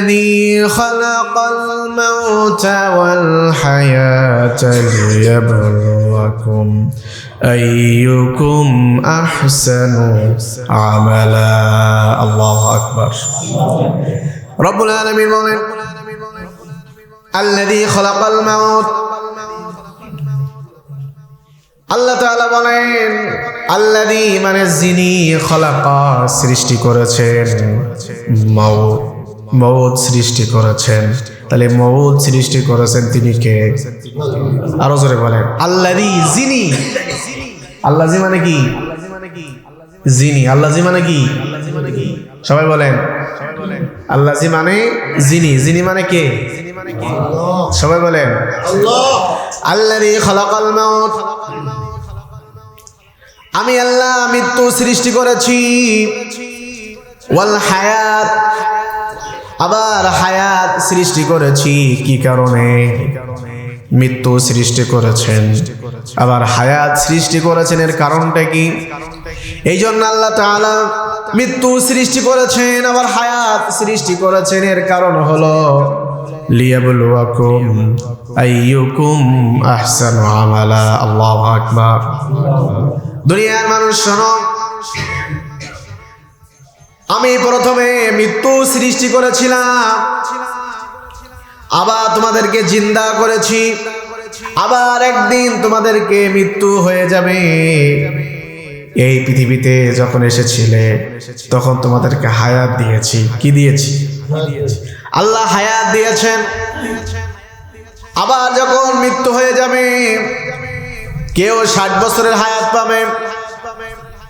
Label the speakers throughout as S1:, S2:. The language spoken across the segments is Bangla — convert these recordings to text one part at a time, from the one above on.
S1: الذي خلق الموت والحياة ليبلوكم أيكم أحسن عملا الله أكبر رب العالمين বলেন الذي خلق الموت আল্লাহ তাআলা বলেন আল্লাযী মানে যিনি খলাকা সৃষ্টি করেছেন মউত মউত সৃষ্টি করেছেন। তাহলে মউত সৃষ্টি করেছেন তিনি কে? আরও জোরে বলেন। আল্লাযী যিনি। আল্লাযী মানে কি? যিনি। আল্লাযী মানে কি? সবাই বলেন। আল্লাযী মানে যিনি। যিনি মানে কে? সবাই বলেন। মাউত। আমি আল্লাহ মৃত্যু সৃষ্টি করেছি। ওয়াল হায়াত। আবার হায়াত সৃষ্টি করেছি, কি কারণে? মৃত্যু সৃষ্টি করেছেন। আবার হায়াত সৃষ্টি করেছেন এর কারণটা কি? এই জন্য আল্লাহ তাআলা মৃত্যু সৃষ্টি করেছেন, আবার হায়াত সৃষ্টি করেছেন এর কারণ হলো, লিয়াবলুয়াকুম আইয়ুকুম আহসানু আমালা। আল্লাহু আকবার। দুনিয়ার মানুষ শোনো আমি প্রথমে মৃত্যু সৃষ্টি করেছিলাম। আবার তোমাদেরকে জিন্দা করেছি। আবার একদিন তোমাদেরকে মৃত্যু হয়ে যাবে। এই পৃথিবীতে যখন এসেছিলে, তখন তোমাদেরকে হায়াত দিয়েছি। কি দিয়েছি? আল্লাহ হায়াত দিয়েছেন। আবার যখন মৃত্যু হয়ে যাবে, কেউ ষাট বছরের হায়াত পাবে।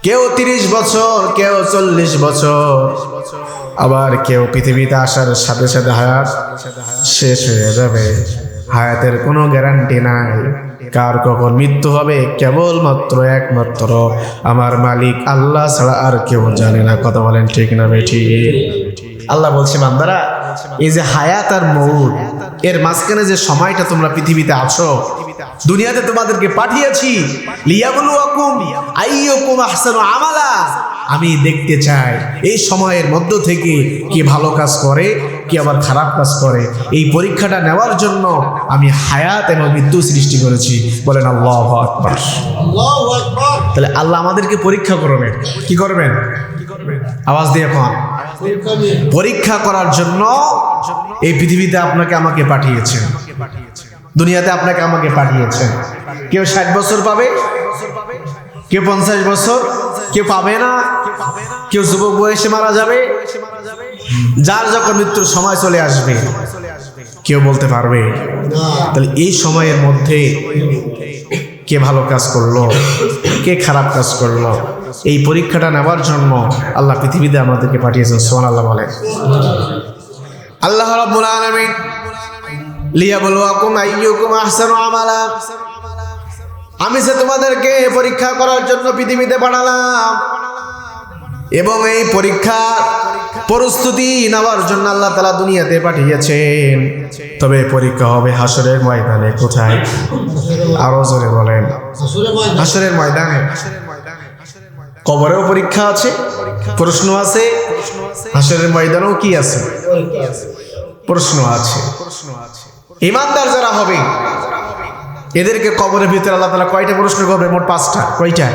S1: কেউ তিরিশ বছর, কেউ চল্লিশ বছর। আবার কেউ পৃথিবীতে আসার সাথে সাথে হায়াত শেষ হয়ে যাবে। হায়াতের কোনো গ্যারান্টি নাই। কার কখন মৃত্যু হবে কেবলমাত্র একমাত্র আমার মালিক আল্লাহ ছাড়া আর কেউ জানে না। কথা বলেন ঠিক না বেঠি আল্লাহ বলছে, বান্দারা, এই যে হায়াত আর মৌত এর মাঝখানে যে সময়টা তোমরা পৃথিবীতে আছো দুনিয়াতে তোমাদেরকে পাঠিয়েছি। আমালা। আমি দেখতে চাই এই সময়ের মধ্য থেকে কি ভালো কাজ করে কি আবার খারাপ কাজ করে। এই পরীক্ষাটা নেওয়ার জন্য আমি হায়াত এবং মৃত্যু সৃষ্টি করেছি। বলেন আল্লাহ আকবার। তাহলে আল্লাহ আমাদেরকে পরীক্ষা করবেন। কি করবেন? আওয়াজ দিয়ে এখন। পরীক্ষা করার জন্য এই পৃথিবীতে আপনাকে আমাকে পাঠিয়েছেন। দুনিয়াতে আপনাকে আমাকে পাঠিয়েছেন কেউ ষাট বছর পাবে, কেউ পঞ্চাশ বছর, কেউ পাবে না, কেউ যুবক বয়সে মারা যাবে, যার যখন মৃত্যুর সময় চলে আসবে, কেউ বলতে পারবে, তাহলে এই সময়ের মধ্যে কে ভালো কাজ করল, কে খারাপ কাজ করল, এই পরীক্ষাটা নেওয়ার জন্য আল্লাহ পৃথিবীতে আমাদেরকে পাঠিয়েছেন সোহান আল্লাহ বলে আল্লাহ রাব্বুল আলামিন লিয়াবলুয়াকুম আইয়ুকুম আহসানু আমালা। আমি যে তোমাদেরকে পরীক্ষা করার জন্য পৃথিবীতে পাঠালাম এবং এই পরীক্ষা, প্রস্তুতি নেওয়ার জন্য আল্লাহ তালা দুনিয়াতে পাঠিয়েছেন। তবে পরীক্ষা হবে হাসরের ময়দানে, কোথায়? আরও জোরে বলেন। হাসরের ময়দানে। কবরেও পরীক্ষা আছে, প্রশ্ন আছে। হাসরের ময়দানেও কি আছে প্রশ্ন আছে? প্রশ্ন আছে। ইমানদার যারা হবে এদেরকে কবরের ভিতরে আল্লাহ তালা কয়টা প্রশ্ন করবে? মোট পাঁচটা। কয়টা?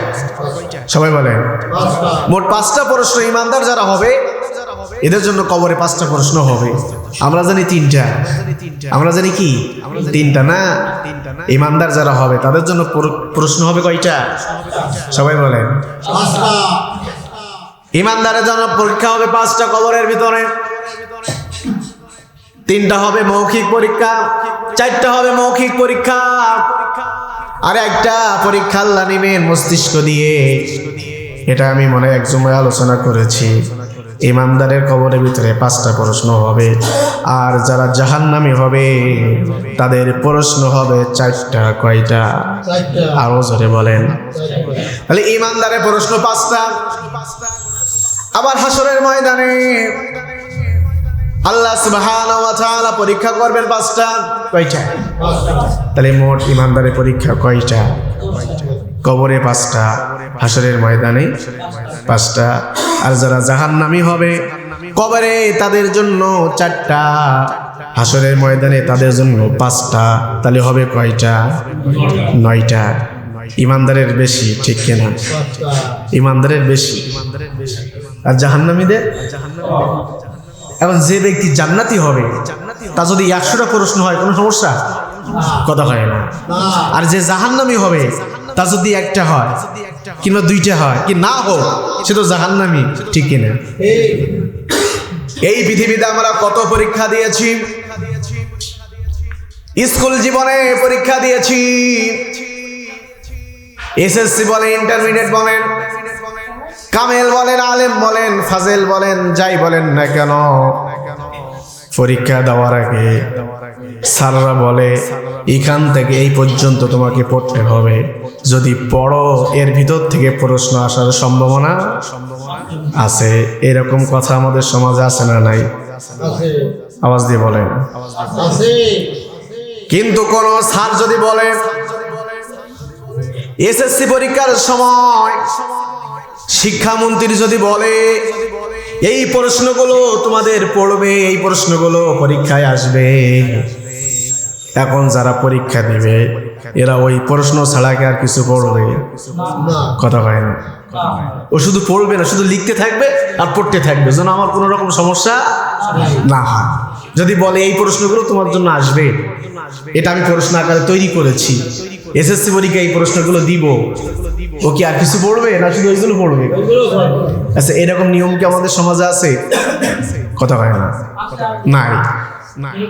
S1: সবাই বলে মোট পাঁচটা প্রশ্ন ইমানদার যারা হবে এদের জন্য কবরে পাঁচটা প্রশ্ন হবে। আমরা জানি তিনটা। আমরা জানি কি? তিনটা না? ইমানদার যারা হবে তাদের জন্য প্রশ্ন হবে কয়টা? সবাই বলেন। ইমানদারের জন্য পরীক্ষা হবে পাঁচটা কবরের ভিতরে। তিনটা হবে মৌখিক পরীক্ষা, চারটা হবে মৌখিক পরীক্ষা, আর একটা পরীক্ষা আল্লাহ নিবেন মস্তিষ্ক দিয়ে। এটা আমি মনে এক জমায় আলোচনা করেছি। ইমানদারের কবরের ভিতরে পাঁচটা প্রশ্ন হবে, আর যারা জাহান্নামী হবে, তাদের প্রশ্ন হবে চারটা, কয়টা? আরও জোরে বলেন। তাহলে ইমানদারের প্রশ্ন পাঁচটা। আবার হাসরের ময়দানে আল্লাহ তাআলা পরীক্ষা করবেন পাঁচটা। কয়টা? তাহলে মোট ইমানদারের পরীক্ষা কয়টা? কবরে পাঁচটা হাসরের ময়দানে পাঁচটা, আর যারা জাহান্নামী হবে, কবরে তাদের জন্য চারটা হাসরের ময়দানে তাদের জন্য পাঁচটা, তাহলে হবে কয়টা? নয়টা। ইমানদারের বেশি, ঠিক কিনা? ইমানদারের বেশি। আর জাহান্নামীদের? এখন যে ব্যক্তি জান্নাতি হবে তা যদি একশোটা প্রশ্ন হয়, কোনো সমস্যা? কথা হয় না। আর যে জাহান্নামি হবে তা যদি একটা হয়, কিংবা দুইটা হয়, কি না হোক, সে তো জাহান্নামি, ঠিক কিনা এই পৃথিবীতে আমরা কত পরীক্ষা দিয়েছি? স্কুল জীবনে পরীক্ষা দিয়েছি। এসএসসি বলেন, ইন্টারমিডিয়েট বলেন কামেল বলেন, আলেম বলেন, ফাজেল বলেন, যাই বলেন না কেন? পরীক্ষা দেওয়ার আগে স্যাররা বলে, এখান থেকে এই পর্যন্ত তোমাকে পড়তে হবে। যদি পড়ো, এর ভিতর থেকে প্রশ্ন আসার সম্ভাবনা আছে। এরকম কথা আমাদের সমাজে আছে না নাই? আওয়াজ দিয়ে বলেন। কিন্তু কোন স্যার যদি বলে এসএসসি পরীক্ষার সময় শিক্ষামন্ত্রী যদি বলে, এই প্রশ্নগুলো তোমাদের পড়বে, এই প্রশ্নগুলো পরীক্ষায় আসবে। এখন যারা পরীক্ষা দিবে, এরা ওই প্রশ্ন ছাড়াকে আর কিছু পড়বে। কথা হয় না? ও শুধু পড়বে না, শুধু লিখতে থাকবে আর পড়তে থাকবে। যেন আমার কোনো রকম সমস্যা না হয়। যদি বলে, এই প্রশ্নগুলো তোমার জন্য আসবে, এটা আমি প্রশ্ন আকারে তৈরি করেছি। এসএসসি পরীক্ষা এই প্রশ্নগুলো দিব। ও কি আর কিছু পড়বে না শুধু ওইগুলো পড়বে? আচ্ছা এরকম নিয়ম কি আমাদের সমাজে আছে? কথা হয় না। নাই। নাই।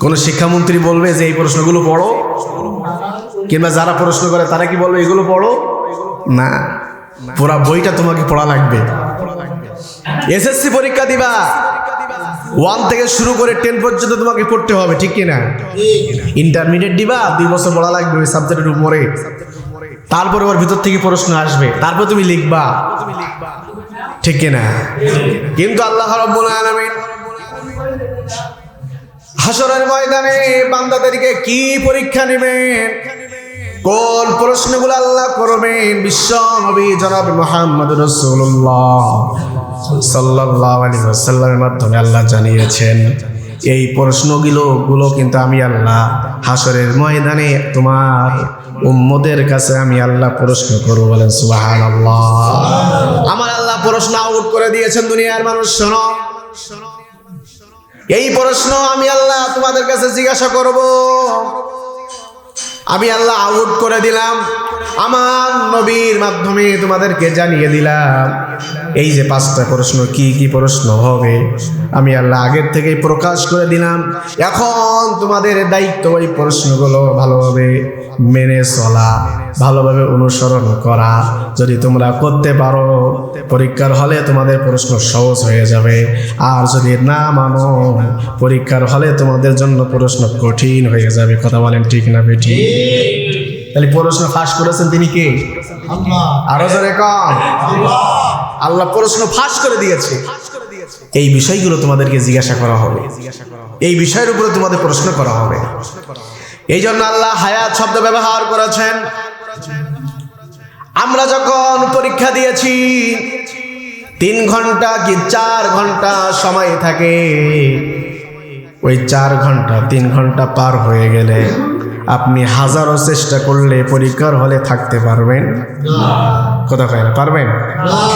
S1: কোন শিক্ষামন্ত্রী বলবে যে এই প্রশ্নগুলো পড়ো? কিংবা যারা প্রশ্ন করে তারা কি বলবে, এগুলো পড়ো? না। পুরা বইটা তোমাকে পড়া লাগবে। এসএসসি পরীক্ষা দিবা। ওয়ান থেকে শুরু করে টেন পর্যন্ত তোমাকে পড়তে হবে, ঠিক কিনা? ইন্টারমিডিয়েট দিবা, দুই বছর পড়া লাগবে, ওই সাবজেক্টের উপরে। তারপরে ওর ভিতর থেকে প্রশ্ন আসবে, তারপর তুমি লিখবা। ঠিক কিনা? কিন্তু আল্লাহ রাব্বুল আলামিন হাসরের ময়দানে বান্দাদেরকে কি পরীক্ষা নেবেন? কোন প্রশ্নগুলো আল্লাহ করবেন? বিশ্ব নবী জনাব মোহাম্মদ রসুল্লাহ সাল্লাল্লাহু আলাইহি ওয়াসাল্লামের মাধ্যমে আল্লাহ জানিয়েছেন, এই প্রশ্নগুলো গুলো কিন্তু আমি আল্লাহ হাসরের ময়দানে তোমার উম্মদের কাছে আমি আল্লাহ প্রশ্ন করব বলেন, সুবহানাল্লাহ। আমার আল্লাহ প্রশ্ন আউট করে দিয়েছেন দুনিয়ার মানুষ, শোনো। এই প্রশ্ন আমি আল্লাহ তোমাদের কাছে জিজ্ঞাসা করব। আমি আল্লাহ আউট করে দিলাম। আমার নবীর মাধ্যমে তোমাদেরকে জানিয়ে দিলাম। এই যে পাঁচটা প্রশ্ন, কি কি প্রশ্ন হবে? আমি আল্লাহ আগের থেকেই প্রকাশ করে দিলাম। এখন তোমাদের দায়িত্ব ওই প্রশ্নগুলো ভালোভাবে মেনে চলা, ভালোভাবে অনুসরণ করা। যদি তোমরা করতে পারো, পরীক্ষার হলে তোমাদের প্রশ্ন সহজ হয়ে যাবে। আর যদি না মানো, পরীক্ষার হলে তোমাদের জন্য প্রশ্ন কঠিন হয়ে যাবে। কথা বলেন ঠিক না বেঠি তাহলে প্রশ্ন ফাঁস করেছেন তিনি কে? আরও জোরে কম। আল্লাহ। প্রশ্ন ফাঁস করে দিয়েছে। এই বিষয়গুলো তোমাদেরকে জিজ্ঞাসা করা হবে। এই বিষয়ের উপরে তোমাদের প্রশ্ন করা হবে। এই জন্য আল্লাহ হায়াত শব্দ ব্যবহার করেছেন। আমরা যখন পরীক্ষা দিয়েছি তিন ঘণ্টা কি চার ঘণ্টা সময় থাকে? ওই চার ঘণ্টা তিন ঘণ্টা পার হয়ে গেলে আপনি হাজারো চেষ্টা করলে পরীক্ষার হলে থাকতে পারবেন। কথা কয় পারবেন?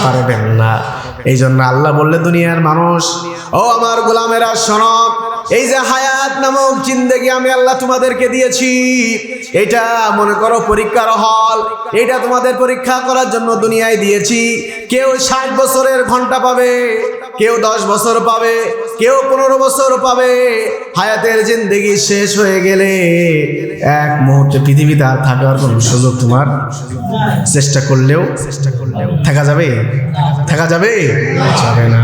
S1: পারবেন না। এই জন্য আল্লাহ বললে, দুনিয়ার মানুষ, ও আমার গোলামেরা সনক এই যে হায়াত নামক জিন্দেগি আমি আল্লাহ তোমাদেরকে দিয়েছি। এটা মনে করো পরীক্ষার হল। এটা তোমাদের পরীক্ষা করার জন্য দুনিয়ায় দিয়েছি। কেউ ষাট বছরের ঘণ্টা পাবে, কেউ দশ বছর পাবে, কেউ পনেরো বছর পাবে। হায়াতের জিন্দেগি শেষ হয়ে গেলে এক মুহূর্তে পৃথিবীতে আর থাকার কোনো সুযোগ তোমার চেষ্টা করলেও চেষ্টা করলেও থাকা যাবে? থাকা যাবে? যাবে না।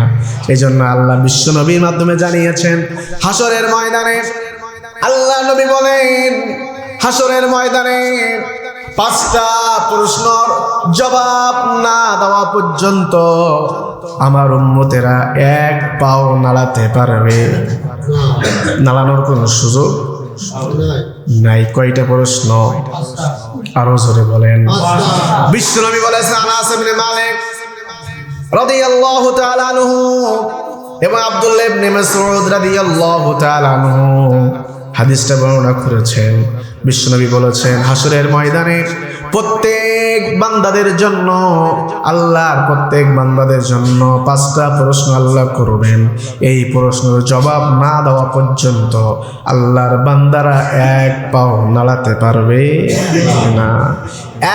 S1: এই জন্য আল্লাহ বিশ্ব নবীর মাধ্যমে জানিয়েছেন হাসরের ময়দানে আল্লাহ নবী বলেন হাসরের ময়দানে পাঁচটা প্রশ্নর জবাব না দেওয়া পর্যন্ত আমার উম্মতেরা এক পাও নাড়াতে পারবে। নাড়ানোর কোনো সুযোগ
S2: নাই।
S1: কয়টা প্রশ্ন? আরও জোরে বলেন। বিশ্বনবী বলেছেন, আনাস ইবনে মালিক রাদিয়াল্লাহু তাআলা আনহু এবং আব্দুল্লাহ ইবনে হাদিসটা বর্ণনা করেছেন। বিশ্বনবী বলেছেন হাসরের ময়দানে প্রত্যেক বান্দাদের জন্য, আল্লাহর প্রত্যেক বান্দাদের জন্য পাঁচটা প্রশ্ন আল্লাহ করবেন। এই প্রশ্নের জবাব না দেওয়া পর্যন্ত আল্লাহর বান্দারা এক পাও নাড়াতে পারবে না।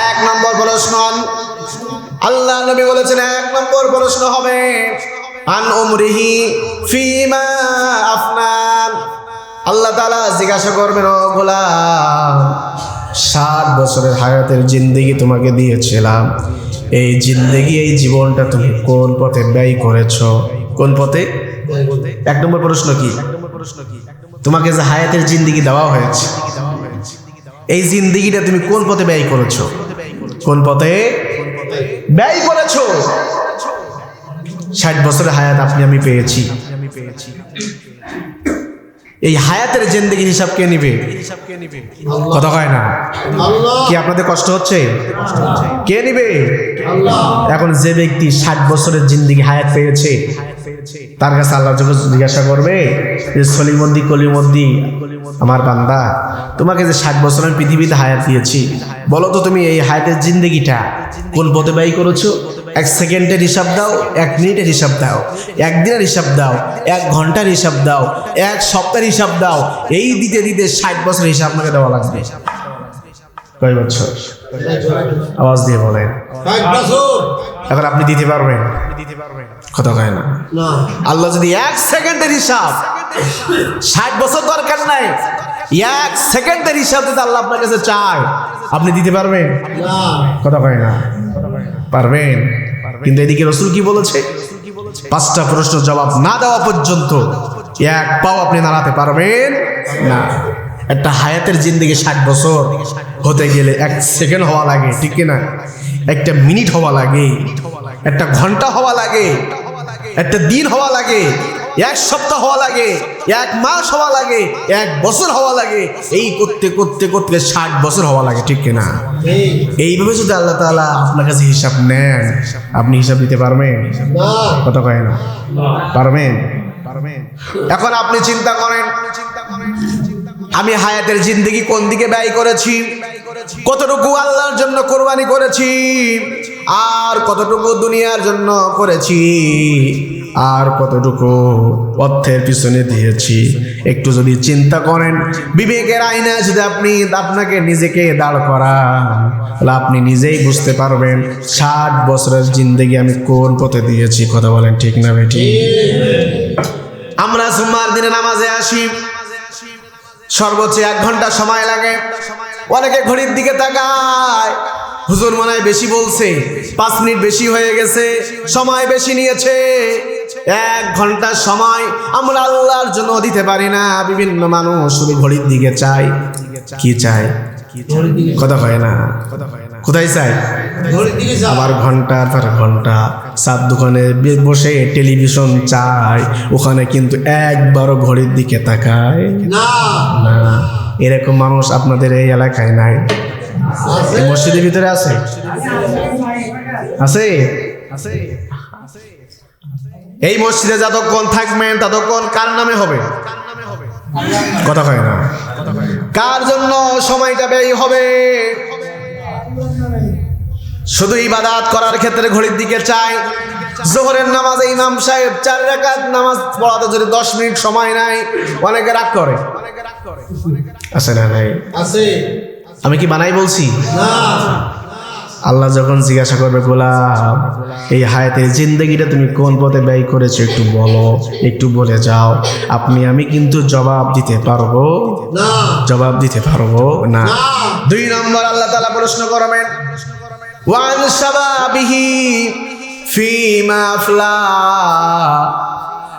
S1: এক নম্বর প্রশ্ন আল্লাহ নবী বলেছেন, এক নম্বর প্রশ্ন হবে আন উমরিহি ফিমা আফনান। আল্লাহ তাআলা জিজ্ঞাসা করবেন, ও গোলাম, ষাট বছরের হায়াতের জিন্দেগি তোমাকে দিয়েছিলাম। এই জিন্দেগি, এই জীবনটা তুমি কোন পথে ব্যয় করেছ? কোন পথে? এক নম্বর প্রশ্ন কি? তোমাকে যে হায়াতের জিন্দেগি দেওয়া হয়েছে, এই জিন্দেগিটা তুমি কোন পথে ব্যয় করেছ? কোন পথে? ব্যয় করেছ। ষাট বছরের হায়াত আপনি আমি পেয়েছি। এই হায়াতের জিন্দগির হিসাব কে নিবে? কথা হয় না? কি আপনাদের কষ্ট হচ্ছে? কে নিবে? এখন যে ব্যক্তি ষাট বছরের জিন্দগি হায়াত পেয়েছে তার কাছে আল্লাহ যখন জিজ্ঞাসা করবে যে সলিমদ্দি কলিমদ্দি আমার বান্দা তোমাকে যে ষাট বছর আমি পৃথিবীতে হায়াত দিয়েছি বলো তো তুমি এই হায়াতের জিন্দগিটা কোন পথে ব্যয় করেছ? এক সেকেন্ডের হিসাব দাও এক মিনিটের হিসাব দাও একদিনের হিসাব দাও এক ঘণ্টার হিসাব দাও এক সপ্তাহের হিসাব দাও এই দিতে দিতে ষাট বছর হিসাব আপনাকে দেওয়া লাগবে। কয় বছর? আওয়াজ দিয়ে বলেন। এখন আপনি দিতে পারবেন। কথা কয় না।
S2: না।
S1: আল্লাহ যদি এক সেকেন্ডের হিসাব ষাট বছর দরকার নাই এক সেকেন্ডের হিসাব যদি আল্লাহ আপনার কাছে চায়। আপনি দিতে পারবেন? কথা কয় না। পারবেন? কিন্তু এদিকে রসুল কি বলেছে? পাঁচটা প্রশ্ন জবাব না দেওয়া পর্যন্ত এক পাও আপনি দাঁড়াতে পারবেন না। একটা হায়াতের জিন্দিগি ষাট বছর হতে গেলে এক সেকেন্ড হওয়া লাগে, ঠিক না একটা মিনিট হওয়া লাগে, একটা ঘণ্টা হওয়া লাগে, একটা দিন হওয়া লাগে এক সপ্তাহ হওয়া লাগে, এক মাস হওয়া লাগে, এক বছর হওয়া লাগে, এই করতে করতে করতে ষাট বছর হওয়া লাগে, ঠিক কিনা? এইভাবে যদি আল্লাহ তাআলা আপনার কাছে হিসাব নেন, আপনি হিসাব দিতে পারবেন? কত কয় না? পারবেন? এখন আপনি চিন্তা করেন, আমি হায়াতের জিন্দগি কোন দিকে ব্যয় করেছি? কতটুকু আল্লাহর জন্য কোরবানি করেছি? আর কতটুকু দুনিয়ার জন্য করেছি? আর কতটুকু অর্থের পিছনে দিয়েছি? একটু যদি চিন্তা করেন, বিবেকের আইনা যদি আপনি আপনাকে নিজেকে দাঁড় করান, তাহলে আপনি নিজেই বুঝতে পারবেন ষাট বছরের জিন্দগি আমি কোন পথে দিয়েছি। কথা বলেন ঠিক না বেঠি আমরা সোমবার দিনে নামাজে আসি। সর্বোচ্চ এক ঘণ্টা সময় লাগে। অনেকে ঘড়ির দিকে তাকায়। হুজুর মনে বেশি বলছে। পাঁচ মিনিট বেশি হয়ে গেছে। সময় বেশি নিয়েছে। এক ঘণ্টার সময় আমরা আল্লাহর জন্য দিতে পারি না। বিভিন্ন মানুষ শুধু ঘড়ির দিকে চায়। কি চায়? কথা হয় না। কোথায়
S2: যা
S1: আবার ঘণ্টা তার ঘণ্টা। চার দোকানে বসে টেলিভিশন চায়। ওখানে কিন্তু একবারও ঘড়ির দিকে তাকায়।
S2: না।
S1: এরকম মানুষ আপনাদের এই এলাকায় নাই। মসজিদের ভিতরে আছে? আছে? আছে। এই মসজিদে যতক্ষণ থাকবেন ততক্ষণ কার নামে হবে? কথা হয় না। কার জন্য সময়টা ব্যয় হবে? শুধু ইবাদাত করার ক্ষেত্রে ঘড়ির দিকে চাই। জোহরের নামাজে ইমাম সাহেব চার রাকাত নামাজ পড়াতে যদি দশ মিনিট সময় নাই অনেকে রাগ করে। আছে না নাই?
S2: আছে।
S1: আমি কি বানাই বলছি?
S2: না।
S1: আল্লাহ যখন জিজ্ঞাসা করবে গোলাম এই হায়াতের জিন্দগিটা তুমি কোন পথে ব্যয় করেছ একটু বলো একটু বলে যাও। আপনি আমি কিন্তু জবাব দিতে পারব।
S2: না।
S1: জবাব দিতে পারব না। দুই নম্বর আল্লাহ তালা প্রশ্ন করবেন ওয়ান শাবাবিহি ফিমা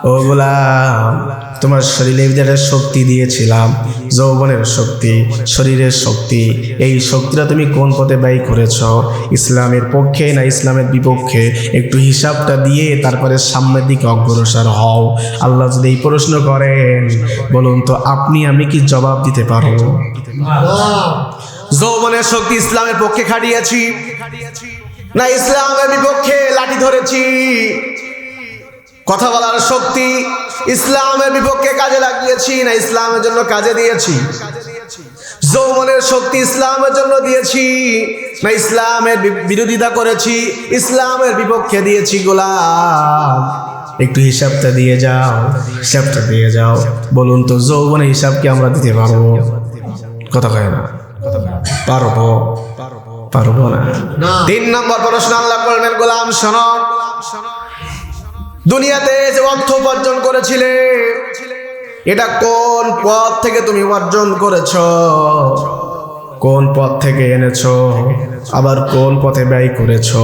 S1: ও গোলাম তোমার শরীরে যেটা শক্তি দিয়েছিলাম, যৌবনের শক্তি, শরীরের শক্তি, এই শক্তিটা তুমি কোন পথে ব্যয় করেছ? ইসলামের পক্ষে না ইসলামের বিপক্ষে? একটু হিসাবটা দিয়ে তারপরে সামনের দিকে অগ্রসর হও। আল্লাহ যদি এই প্রশ্ন করেন, বলুন তো আপনি, আমি কি জবাব দিতে পারব? যৌবনের শক্তি ইসলামের পক্ষে খাটিয়েছি, না ইসলামের বিপক্ষে লাঠি ধরেছি। কথা বলার শক্তি ইসলামের বিপক্ষে কাজে লাগিয়েছি না ইসলামের জন্য কাজে দিয়েছি? যৌবনের শক্তি ইসলামের জন্য দিয়েছি না ইসলামের বিরোধিতা করেছি? ইসলামের বিপক্ষে দিয়েছি গোলাম। একটু হিসাবটা দিয়ে যাও হিসাবটা দিয়ে যাও। বলুন তো যৌবনের হিসাব কি আমরা দিতে পারব? কথা কয় না পারব। পারব না। তিন নম্বর প্রশ্ন আল্লাহ করবেন গোলাম শোনো। দুনিয়াতে যে অর্থ উপার্জন করেছিলে এটা কোন পথ থেকে তুমি অর্জন করেছ? কোন পথ থেকে এনেছ? আবার কোন পথে ব্যয় করেছ?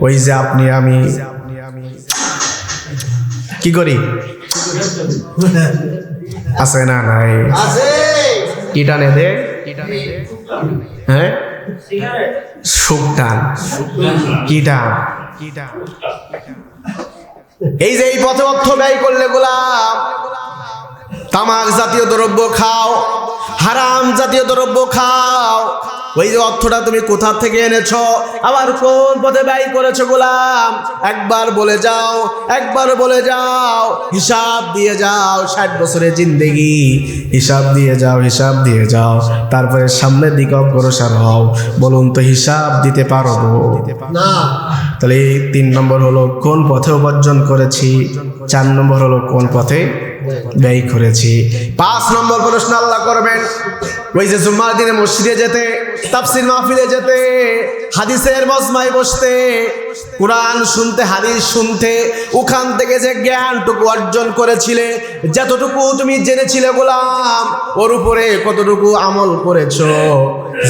S1: ওই যে আপনি আমি। কি করি? আছে না নাই?
S2: আছে।
S1: কিটা নে দে? হ্যাঁ? সুকটান কিটা এই যে এই পথে অর্থ ব্যয় করলে গোলাম তামাক জাতীয় দ্রব্য খাও হারাম জাতীয় দ্রব্য খাও। ওই যে অর্থটা তুমি কোথা থেকে এনেছ? আবার কোন পথে ব্যয় করেছ গোলাম? একবার বলে যাও একবার বলে যাও হিসাব দিয়ে যাও ষাট বছরের জিন্দেগি। হিসাব দিয়ে যাও হিসাব দিয়ে যাও তারপরে সামনের দিকে অগ্রসর হও। বলুন তো হিসাব দিতে পারো
S2: না।
S1: তাহলে এই তিন নম্বর হলো কোন পথে উপার্জন করেছি? চার নম্বর হলো কোন পথে ব্যয় করেছি। পাঁচ নম্বর প্রশ্ন আল্লাহ করবেন। ওই যে জুম্মার দিনে মসজিদে যেতে তাফসির মাহফিলে যেতে হাদিসের মজমায় বসতে কোরআন শুনতে হাদিস শুনতে ওখান থেকে যে জ্ঞানটুকু অর্জন করেছিলে যতটুকু তুমি জেনেছিলে গোলাম ওর উপরে কতটুকু আমল করেছ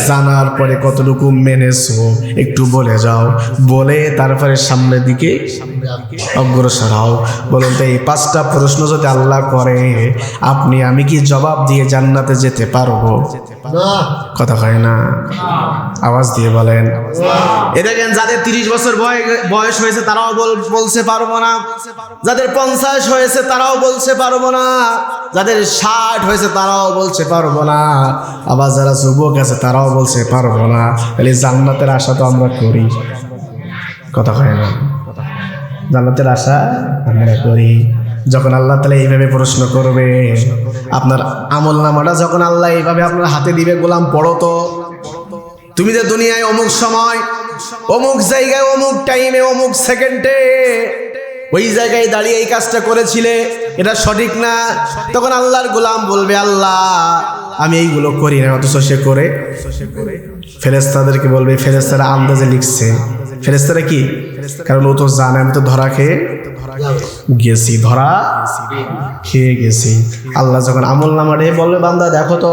S1: জানার পরে কতটুকু মেনেছো একটু বলে যাও। বলে তারপরে সামনের দিকে অগ্রসর হও। বলুন তো এই পাঁচটা প্রশ্ন যদি আল্লাহ করে আপনি আমি কি জবাব দিয়ে জান্নাতে যেতে পারব? কথা হয় না। আওয়াজ দিয়ে বলেন। এ দেখেন, যাদের তিরিশ বছর বয়- বয়স হয়েছে, তারাও বল- বলছে পারব না। যাদের পঞ্চাশ হয়েছে, তারাও বলছে পারব না। যাদের ষাট হয়েছে, তারাও বলছে পারব না। আবার যারা যুবক আছে, তারাও বলছে পারব না। তাহলে জান্নাতের আশা তো আমরা করি। কথা হয় না। জান্নাতের আশা আমরা করি। যখন আল্লাহ তালা এইভাবে প্রশ্ন করবে, আপনার আমল নামাটা যখন আল্লাহ এইভাবে আপনার হাতে দিবে, গোলাম পড়ো তো। তুমি যে দুনিয়ায় অমুক সময়, অমুক জায়গায়, অমুক টাইমে অমুক সেকেন্ডে ওই জায়গায় দাঁড়িয়ে এই কাজটা করেছিলে, এটা সঠিক না? তখন আল্লাহর গোলাম বলবে, আল্লাহ, আমি এইগুলো করি না। অথচ সে করে। ফেরেস্তাদেরকে বলবে ফেরেস্তারা আন্দাজে লিখছে। ফেরেস্তারা কি? কারণ ও তো জানে, আমি তো ধরা খেয়ে গেছি, ধরা খেয়ে গেছি। আল্লাহ যখন আমল নামারে বলবে, বান্দা, দেখো তো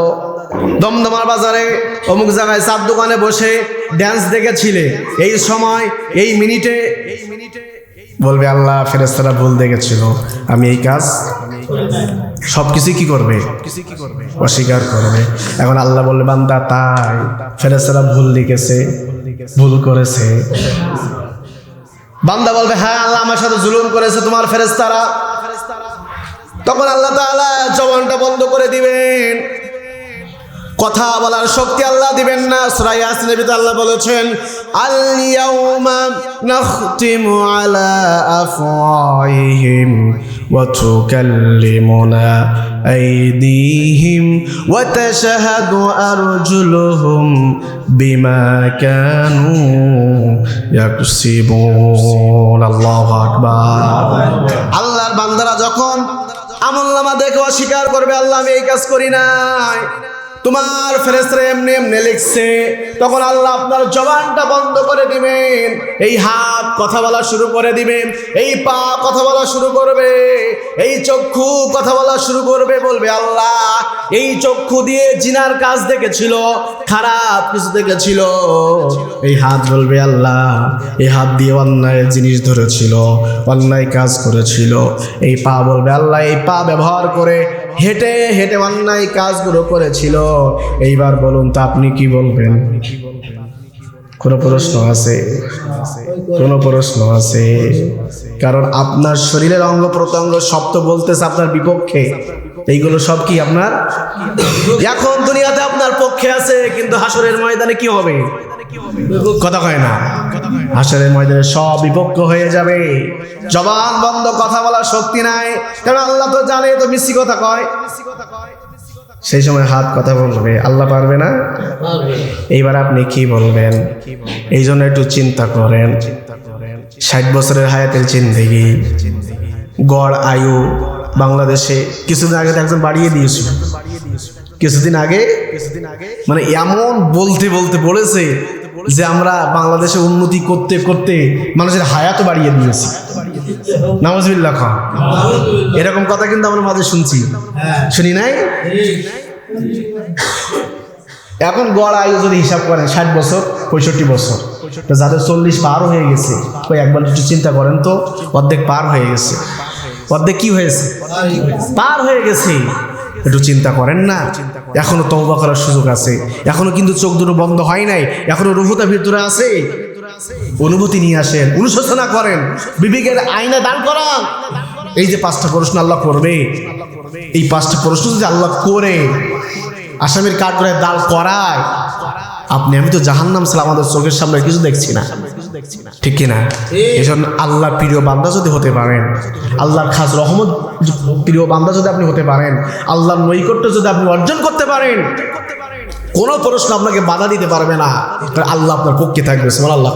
S1: দমদমার বাজারে অমুক জায়গায় চার দোকানে বসে ড্যান্স দেখেছিলে। এই সময়, এই মিনিটে এই মিনিটে বলবে, আল্লাহ ফেরেস্তারা ভুল দেখেছিল। আমি এই কাজ সব কিছু কি করবে? অস্বীকার করবে। এখন আল্লাহ বলবে বান্দা, তাই। ফেরেস্তারা ভুল লিখেছে, ভুল করেছে। বান্দা বলবে হ্যাঁ আল্লাহ আমার সাথে জুলুম করেছে তোমার ফেরেস্তারা তখন আল্লাহ তাআলা জবানটা বন্ধ করে দিবেন কথা বলার শক্তি আল্লাহ দিবেন না। সূরা ইয়াসিনের ভিতরে আল্লাহ বলেছেন আল ইয়াউমা নাখতিমু আলা আফওয়াহিহিম ওয়া তুকাল্লিমুনা আইদিহিম ওয়া তাশহাদু আরজুলুহুম বিমা আল্লাহর বান্দারা যখন আমলনামা দেখে অস্বীকার করবে, আল্লাহ, আমি এই কাজ করি নাই। তোমার ফেরেস্তারা এমনি এমনি লিখছে, তখন আল্লাহ আপনার জবানটা বন্ধ করে দিবেন। এই হাত কথা বলা শুরু করে দিবেন, এই পা কথা বলা শুরু করবে, এই চক্ষু কথা বলা শুরু করবে, বলবে, আল্লাহ, এই চক্ষু দিয়ে জিনার কাজ দেখেছিল, খারাপ কিছু দেখেছিল। এই হাত বলবে, আল্লাহ, এই হাত দিয়ে অন্যায় জিনিস ধরেছিল, অন্যায় কাজ করেছিল। এই পা বলবে, আল্লাহ, এই পা ব্যবহার করে হেঁটে হেঁটে অন্যায় কাজগুলো করেছিল। এইবার বলুন তো আপনি কি বলবেন? কোনো প্রশ্ন আছে? কোনো প্রশ্ন আছে? কারণ আপনার শরীরের অঙ্গ প্রত্যঙ্গ তো বলতেছে আপনার বিপক্ষে। এইগুলো সব কি আপনার? এখন দুনিয়াতে আপনার পক্ষে আছে, কিন্তু হাসরের ময়দানে কি হবে? কথা কয় না? হাসরের ময়দানে সব বিপক্ষ হয়ে যাবে। জবান বন্ধ, কথা বলার শক্তি নাই। কারণ আল্লাহ তো জানে, তো মিষ্টি কথা কয়। সেই সময় হাত কথা বলবে। আল্লাহ পারবে না? এইবার আপনি কি বলবেন? এই জন্য একটু চিন্তা করেন। ষাট বছরের হায়াতের জিন্দেগি, গড় আয়ু বাংলাদেশে কিছুদিন আগে একজন বাড়িয়ে দিয়েছিল। কিছুদিন আগে কিছুদিন আগে মানে এমন বলতে বলতে বলেছে যে আমরা বাংলাদেশে উন্নতি করতে করতে মানুষের হায়াতও বাড়িয়ে দিয়েছি। নামাজবিল্লা খান। এরকম কথা কিন্তু আমরা মাঝে শুনছি। শুনি নাই? এখন গড় আয়ু যদি হিসাব করেন ষাট বছর পঁয়ষট্টি বছর। তো যাদের চল্লিশ পার হয়ে গেছে ওই একবার একটু চিন্তা করেন তো অর্ধেক পার হয়ে গেছে। অর্ধেক কি হয়েছে? পার হয়ে গেছে। একটু চিন্তা করেন না। এখনও তওবা করার সুযোগ আছে। এখনও কিন্তু চোখ দুটো বন্ধ হয় নাই। এখনও রুহুতা ভিতরে আছে। অনুভূতি নিয়ে আসেন অনুশোচনা করেন। বিবেকের আয়না দান করান। এই যে পাঁচটা প্রশ্ন আল্লাহ করবে। এই পাঁচটা প্রশ্ন যদি আল্লাহ করে আসামির কাঠগড়ায় দাল করায় আপনি আমি তো জাহান্নাম সালাম আমাদের চোখের সামনে কিছু দেখছি না। ঠিক কিনা? এই জন্য আল্লাহ প্রিয় বান্দা যদি হতে পারেন আল্লাহর খাস রহমত প্রিয় বান্দা যদি আপনি হতে পারেন আল্লাহর নৈকট্য যদি আপনি অর্জন করতে পারেন কোন প্রশ্ন আপনাকে বাধা দিতে পারবে না। আল্লাহ আপনার পক্ষে থাকবে সোমান আল্লাহ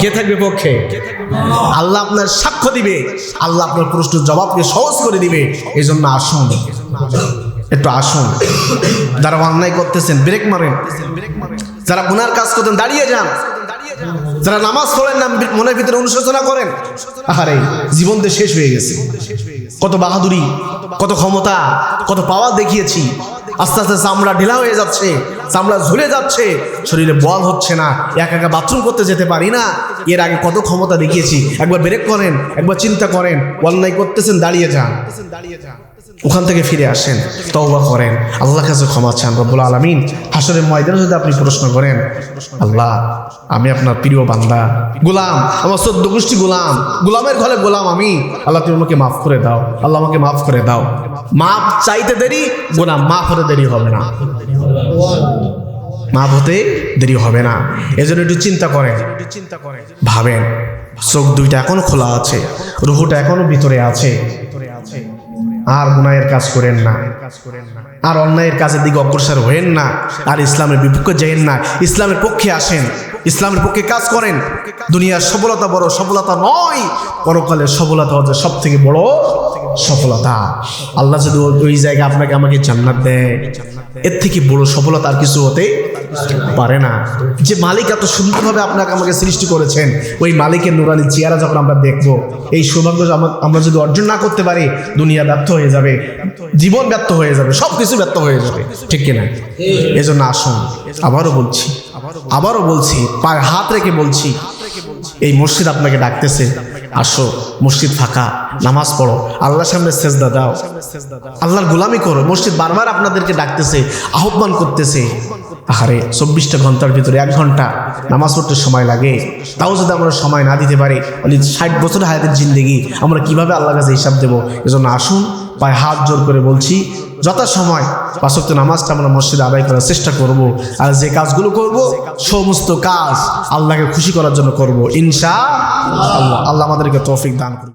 S1: কে থাকবে পক্ষে? আল্লাহ আপনার সাক্ষ্য দিবে আল্লাহ আপনার প্রশ্ন জবাবকে সহজ করে দিবে। এই জন্য আসুন একটু আসুন। যারা অন্যায় করতেছেন ব্রেক মারেন। যারা গুনার কাজ করতেন দাঁড়িয়ে যান। যারা নামাজ পড়েন না, মনের ভিতরে অনুশোচনা করেন আরে জীবন তো শেষ হয়ে গেছে। কত বাহাদুরি, কত ক্ষমতা, কত পাওয়ার দেখিয়েছি। আস্তে আস্তে চামড়া ঢিলা হয়ে যাচ্ছে, চামড়া ঝুলে যাচ্ছে, শরীরে বল হচ্ছে না, একা একা বাথরুম করতে যেতে পারি না। এর আগে কত ক্ষমতা দেখিয়েছি। একবার ব্রেক করেন, একবার চিন্তা করেন, অন্যায় করতেছেন দাঁড়িয়ে যান দাঁড়িয়ে যান। ওখান থেকে ফিরে আসেন, তওবা করেন। আল্লাহ কাছে ক্ষমা চান, রব্বুল আলমিন। হাসরের ময়দানে যদি আপনি প্রশ্ন করেন, আল্লাহ, আমি আপনার প্রিয় বান্দা। গোলাম, আমার চোদ্দ গোষ্ঠী গোলাম। গোলামের ঘরে গোলাম আমি। আল্লাহ, তুমি আমাকে মাফ করে দাও। আল্লাহ, আমাকে মাফ করে দাও। মাফ চাইতে দেরি, গোলাম মাফ হতে দেরি হবে না। মাফ হতে দেরি হবে না। এজন্য একটু চিন্তা করেন চিন্তা করেন, ভাবেন। চোখ দুইটা এখনও খোলা আছে, রুহুটা এখনও ভিতরে আছে। আর গুনায়ের কাজ করেন না। আর অন্যায়ের কাজের দিকে অগ্রসর হয়েন না। আর ইসলামের বিপক্ষে যাইেন না। ইসলামের পক্ষে আসেন। ইসলামের পক্ষে কাজ করেন। দুনিয়ার সফলতা বড় সফলতা নয়। পরকালের সফলতা হচ্ছে সব থেকে বড় সফলতা। আল্লাহ যদি ওই জায়গায় আপনাকে আমাকে জান্নাত দেয়, এর থেকে বড় সফলতা আর কিছু হতে পারে না যে মালিক এত সুন্দরভাবে আপনাকে আমাকে সৃষ্টি করেছেন, ওই মালিকের নুরানি চেয়ারা যখন আমরা দেখব, এই সৌভাগ্য আমরা যদি অর্জন না করতে পারি, দুনিয়া ব্যর্থ হয়ে যাবে, জীবন ব্যর্থ হয়ে যাবে সব কিছু ব্যর্থ হয়ে যাবে। ঠিক কিনা? এই জন্য আসুন, আবারও বলছি আবারও বলছি, পায়ে হাত রেখে বলছি, এই মসজিদ আপনাকে ডাকতেছে, আসো, মসজিদ ফাঁকা, নামাজ পড়ো, আল্লাহর সামনে সেজদা দাও। আল্লাহর গোলামি করো, মসজিদ বারবার আপনাদেরকে ডাকতেছে, আহ্বান করতেছে আহারে চব্বিশটা ঘণ্টার ভিতরে এক ঘণ্টা নামাজ পড়তে সময় লাগে। তাও যদি আমরা সময় না দিতে পারি তাহলে ষাট বছর হায়াতের জিন্দেগি, আমরা কীভাবে আল্লাহ কাছে হিসাব দেবো? এজন্য আসুন, পায়ে হাত জোর করে বলছি, যথাসময় পাঁচক্ত নামাজটা আমরা মসজিদে আদায় করার চেষ্টা করব। আর যে কাজগুলো করব, সমস্ত কাজ আল্লাহকে খুশি করার জন্য করব। ইনশা আল্লাহ। আল্লাহ আমাদেরকে তৌফিক দান করুন